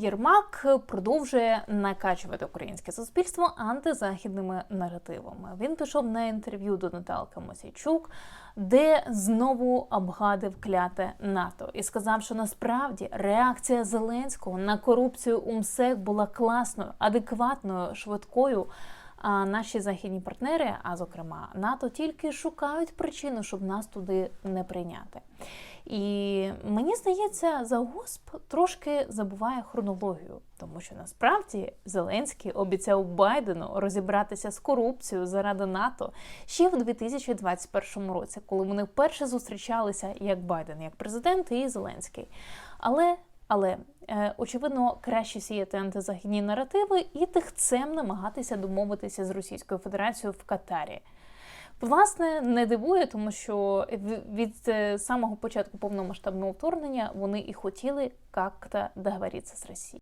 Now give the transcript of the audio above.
Єрмак продовжує накачувати українське суспільство антизахідними наративами. Він пішов на інтерв'ю до Наталки Мосійчук, де знову обгадив кляте НАТО і сказав, що насправді реакція Зеленського на корупцію у МСЕК була класною, адекватною, швидкою. А наші західні партнери, а зокрема НАТО, тільки шукають причину, щоб нас туди не прийняти. І мені здається, Загосп трошки забуває хронологію, тому що насправді Зеленський обіцяв Байдену розібратися з корупцією заради НАТО ще в 2021 році, коли вони вперше зустрічалися як Байден, як президент і Зеленський. Але але е, очевидно краще сіяти антизахідні наративи і тихцем намагатися домовитися з Російською Федерацією в Катарі. Власне, не дивує, тому що від е, самого початку повномасштабного вторгнення вони і хотіли як-то договоритися з Росією.